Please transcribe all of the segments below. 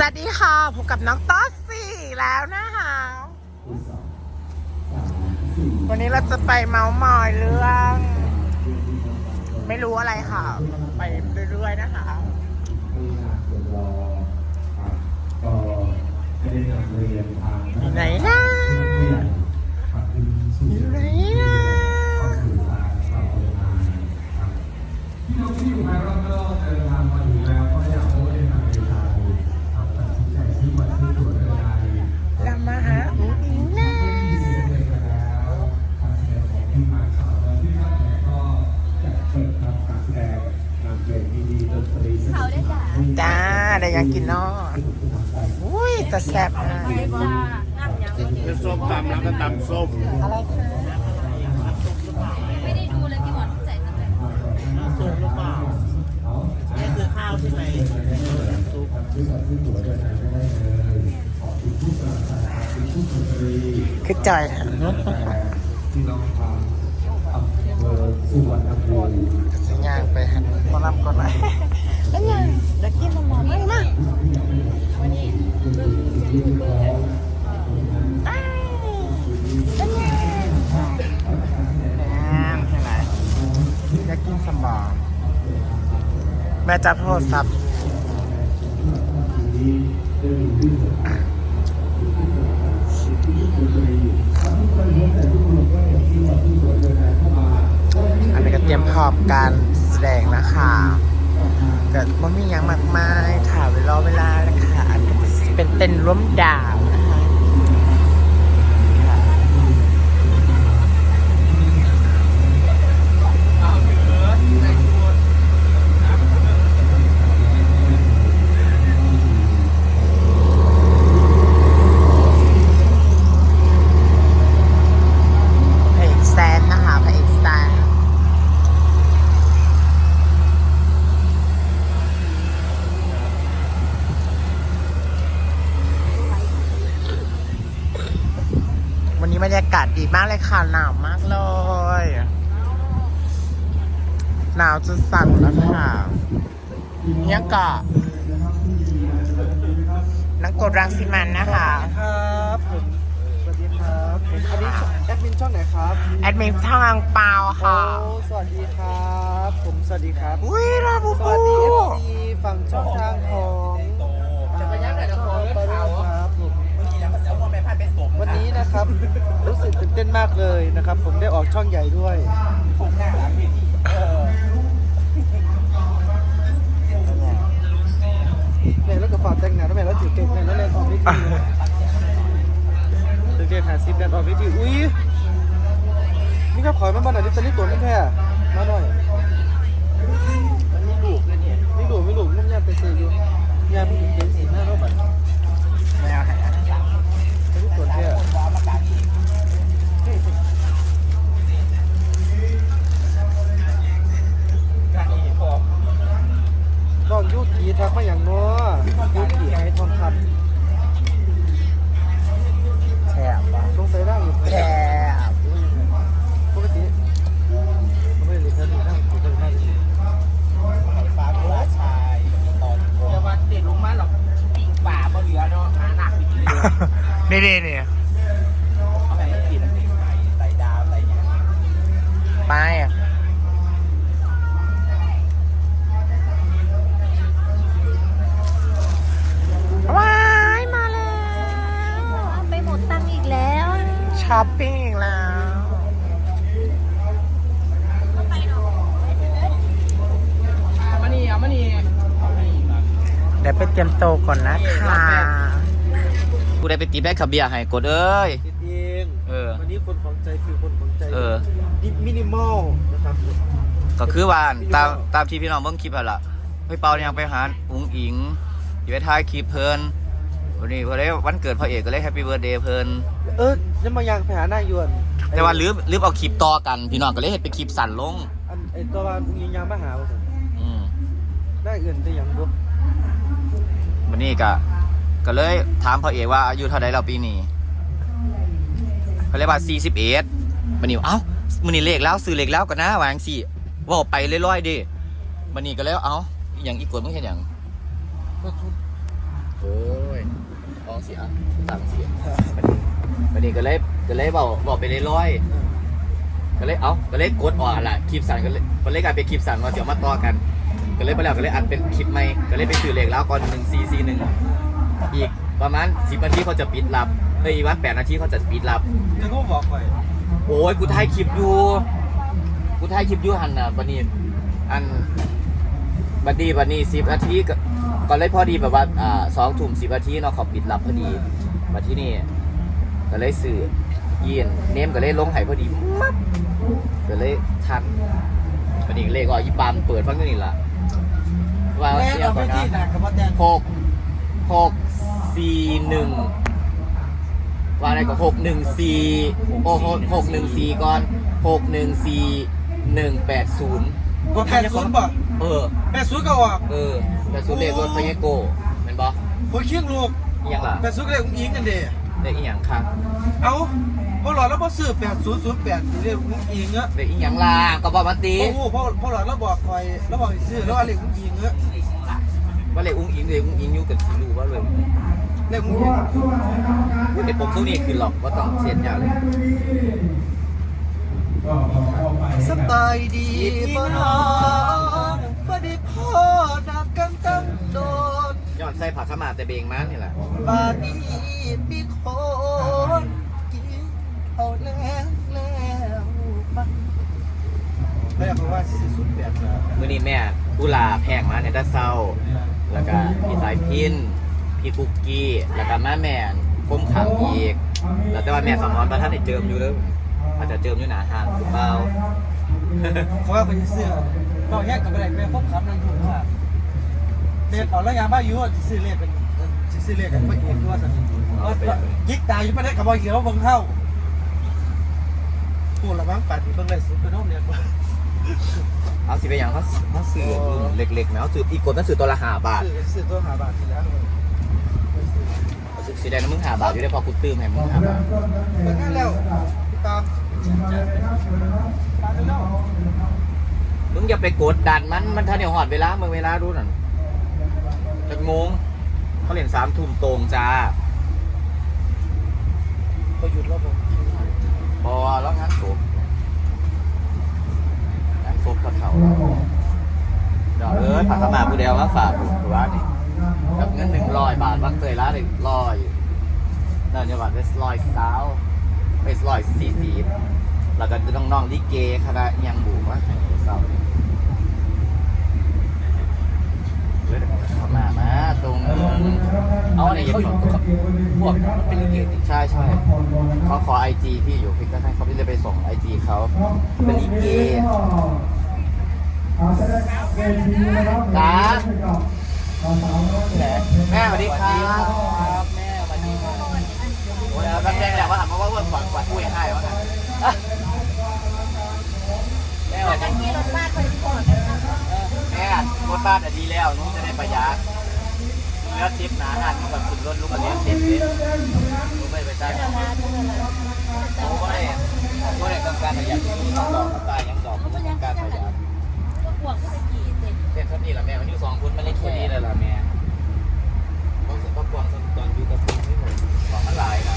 สวัสดีค่ะพบกับน้องต๊อสสี่แล้วนะคะวันนี้เราจะไปเมาส์มอยเรื่อง ไม่รู้อะไรค่ะ ไปเรื่อยๆนะคะก็ไม่ได้นำเรียนทางอยู่ไหน ได้ยังกินเนออุ้ยแต่แซ่บนะเป็นส้มตำแล้วก็ตำส้มอะไรคะไม่ได้ดูเลยพี่หมอนใส่ตั้งแต่ซุปหรือเปล่านี่คือข้าวใช่ไหมซุปซื้อบัตรซื้อตั๋วเดินทางไม่ได้เลยขอบคุณผู้สนับสนุนขอบคุณผู้ดนตรีคือจอยค่ะที่น้องทางอำเภอสุวรรณภูมิสัญญาณไปหันหมารับก่อนไหมแล้วยัง แม่จับโทรศัพท์อันนี้ก็เตรียมพร้อมการแสดงนะคะเกิดว่ามีอย่างมากมายถ่ายเวลาเวลานะคะอันนี้เป็นเต้นร่วมดาวนะคะ พระเอกแซนนะคะพระเอกแซนวันนี้บ รรยากาศดีมากเลยค่ะหนาวมากเลย หนาวจนสั่นแล้วค่ะเนี่ยเกาะนักกดรังสิมันนะคะ ครับผมสวัสดีครับอันนี้แอดมินช่องไหนครับแอดมินช่างเปาโอ้ค่ะสวัสดีครับ ผมสวัสดีครับอุ้ยราบูสบูวัสดี FC ฝั่งช่องทางของช่องปาร์ครับผมวัน เลยนะครับ ผมได้ออกช่องใหญ่ด้วยแม่แล้วก็ฝากแต่งหน้าแล้วแม่แล้วถือเก่งแม่แล้วเล่ออกวิธีถือเก่งหาซิปเล่ออกวิธีอุ้ยนี่ก็ขอยมาบ้านหน่อยดิตอนนี้ตัวไม่แค่มาหน่อยนี่ลูกเลยเนี่ยนี่ลูกไม่ลูกนุ่มยามไปซื้ออยู่ยามเห็นสีหน้าเราแบบไม่เอาไหนอ่ นนี่นี่นี่เอาไปกินไก่ไก่ดาวอะไรอย่างเงี้ยไปอะว้ายมาแล้วเอาไปหมดตังค์อีกแล้วช้อปปิ้งอีกแล้วมานี่เอามานี่เดี๋ยวไปเตรียมโตวก่อนนะคะ กูได้ไปตีแบ็คขับเบียร์ให้กดเอ้ย คิดเองเออ วันนี้คนของใจคือคนของใจเออมินิมอลนะครับ ก็คือว่าตามตามที่พี่น้องเบิ่งคลิปอะล่ะพี่เปายังไปหาอุ้งอิงอยู่ไปถ่ายคลิปเพิ่นวันนี้พอได้วันเกิดพ่อเอกก็เลยแฮปปี้เบิร์ดเดย์เพิ่นเออยังมายังไปหาหน้ายวนแต่ว่าลืมลืมเอาคลิปต่อกัน พี่น้องก็เลยเฮ็ดเป็นคลิปสั้นลง อันไอตัววันยิงยังมาหาว่าซั่นอืมได้เอื่นแต่ยังบ่วันนี้ก็ ก็เลยถามพ่อเอกว่าอายุเท่าใดแล้วปีนี้เขาเรียกว่า41วันนี้เอ้ามื้อนี้เลขแล้วซื้อเลขแล้วก็นะวางซี่ว้าไปเรื่อยๆดิวันนี้ก็เลยเอ้าอย่างอีกกดมึงเฮ็ดหยังก็ชุดเออสียตามเสียวันนี้ก็เลยก็เลยบอกบอกไปเลยร้อยก็เลยเอ้าก็เลยกดออกละคลิปสั่นก็เลยก็เลยกลายเป็นคลิปสั่นว่าเดี๋ยวมาต่อกัน ก็เลยไปแล้วก็เลยอัดเป็นคลิปใหม่ก็เลยไปสื่อเลขแล้วก่อนหนึ่งซีซีหนึ่ง อีกประมาณสิบนาทีเขาจะปิดรับเอ้ยอีกวันแปดนาทีเขาจะปิดรับ จะก็บอกไปโอ้ยกูถ่ายคลิปอยู่ กูถ่ายคลิปอยู่หันน่ะบันนี้อันบันนี้บันนี้สิบนาทีก็ก็เลยพอดีแบบว่าอ่าสองทุ่มสิบนาทีเนาะเขาปิดรับพอดีมาที่นี่ก็เลยสื่อยีนเนมก็เลยลงไห้พอดีมับก็เลยทันบันนี้เลขก็ยี่ปามเปิดฟังอยู่นี่ล่ะว่าแม่เที่ยเอาวไปก่อนที่นะหนักกับว่าแดงหกหก สี่หนึ่งว่าอะไรก็หกหนึ่งสี่โอ้หกหกหนึ่งสี่ก่อนหกหนึ่งสี่หนึ่งแปดศูนย์ว่าแปดศูนย์บ่เออแปดศูนย์ก็ออกเออแปดศูนย์เลขรถพยโกเป็นบอหัวเคียงลูกอีหยังล่ะแปดศูนย์ก็เลยอุ้งอิงกันเด้เลขอีหยังครับเอาพอหลอดแล้วพอซื้อแปดศูนย์ศูนย์แปดเรียกอุ้งอิงอะเลขอีหยังล่ะก็บอกมาตีโอ้โหพอพอหลอดแล้วบอกคอยแล้วบอกให้ซื้อแล้วอะไรอุ้งอิงอะว่าเลขอุ้งอิงเลขอุ้งอิงอยู่กับสีรู้ว่าเลย เรียกอุ้งอิงพูดแต่ผมสู้นี่คือหรอกว่าต้องเสียยาเลยก็ขอเข้าไปสบายดีบ่น้องบ่ได้พ่อนักกันตั้งโดนย้อนใส่ผักขาวหมาแต่เบงมานี่แหละบาดนี้มีคนกินเอาแล้วแล้วปังไม่อยากรู้ว่าสี่ศูนย์แปดนะมื่อนี้แม่กุหลาบแพงมาในตะเศร้า แล้วก็พี่สายพิน พี่ปุกกี้ แล้วก็แม่แม่นคมขังอีก แล้วแต่ว่าแม่สมอนประท่านได้เจิมอยู่เลยอาจจะเจิมอยู่หนาห่างหรือเปล่าเขาว่าเป็นเสื้อบอกแยกกับอะไรแม่พบคำนั้นอยู่ค่ะเด็กเอาแล้วยาบ้าอยู่ว่าซื้อเลขเป็นซื้อเลขกันไม่เองด้วยสักยิกตายอยู่ไม่ได้กับบอยเขียวบังเท่าพูดละมั้งปัดเบิ่งเลยสุดเป็นน้องเนี่ยเอาสิไปอย่างเขาเขาสื่อเล็กๆแมวสื่ออีกคนมันสื่อตัวละห้าบาทซื้อซื้อตัวหาบาททีแล้วเอา สีแดงมึงหาบาทอยู่ได้พอกูตื้มให้มึงหาบาทเบิ่งนั่นแล้วตามมึงอย่าไปกดดันมันมันท่านเดี๋ยวหอดเวลาเมึงเวลารู้น่ะจะงงเขาเรียนสามทุ่มตรงจ้าเขาหยุดแล้วผมพอแล้วงานศพงานศพเขาเขาเดี๋ยวเออผักขมาผู้เดียวมาฝากกูว่านี่ กับเงินหนึ่งร้อยบาทวันเคยละหนึ่งร้อยนั่นจะว่าเป็นร้อยสาวเป็นร้อยสี่สิบแล้วก็น้องๆลิเกคณะยังบูว่าให้เศร้าเลยขาวหมามาตรงเอาอะไรอย่างเขาเงี้หยุดยพวกมันเป็นลิเกติใช่ใช่เขาขอไอจีพี่อยู่พี่ก็ให้เขาพี่จะไปส่งไอจีเขาเป็นลิเกจ้า แม่สวัสดีครับแม่สวัสดีครับโอ้ยแล้วแดงและว่าหันมาว่าว่าฝันฝันอุ้ยให้ว่าแม่สวัสดีมีรถบ้านคนก่อนแม่รถบ้านอะดีแล้วนุ้งจะได้ประหยัดเลือดทิพย์หนาหันกับขึ้นรถลูกอันนี้ทิพย์เลยรู้ไม่ไปใช่รู้ไม่รู้ในต้องการประหยัดต้องกตายยังดอกต้องการประหยัดก็ห่วงก็ไปกี่ เต็มเต็มเท่านี้ละแม่วันนี้สองคนมันเล็กแค่นี้เลยล่ะแม่ต้องต้องกวางตอนอยู่กับคุณที่หมดของมันหลายนะ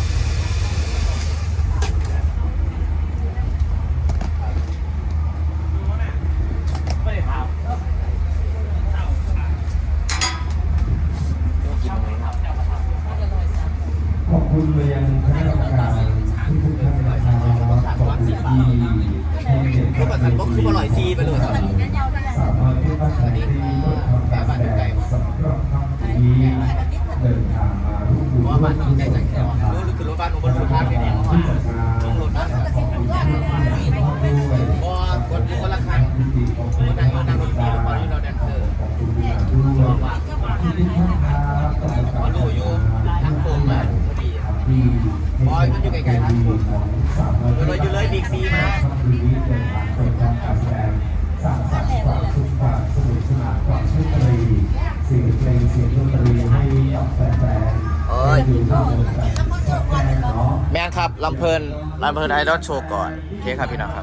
ไม่ได้ถามกินตรงนี้ครับ ขอบคุณไปยังคณะกรรมการทุกๆท่านนะครับขอบคุณที่ให้เกียรติ ก็แบบนั้นก็คืออร่อยซีไปเลยครับ วันนี้นั่นยาวไปแล้ว สามารถที่ท่านจะได้ร่วมทำการแสดงสำหรับค่ำคืนนี้เดินทางมาร่วม บ้านที่ใจศลจังแค่กับว่ารู้คือรถบ้านหนูบนรถทางเนี่ยลงรถบคุณมากด้วยพอกดคนละคันคนนั่งรถนั่งรถตอนนี้เราแดนเซอร์ขอบคุณด้วยว่าว่ารู้อยู่ทั้งโคมมาพอดีที่บอยมันอยู่ไกลๆทั้งโคมสามารถเลยอยู่เลยบิ๊กซีมาค่ำคืนนี้เดินทางการสร้างสรรค์ความสุขความสนุกสนานความชื่นตรีเสียงเพลงเสียงดนตรี แมนครับลำเพลินลำเพลินไอดอลโชว์ก่อนโอเคครับพี่น้องครับ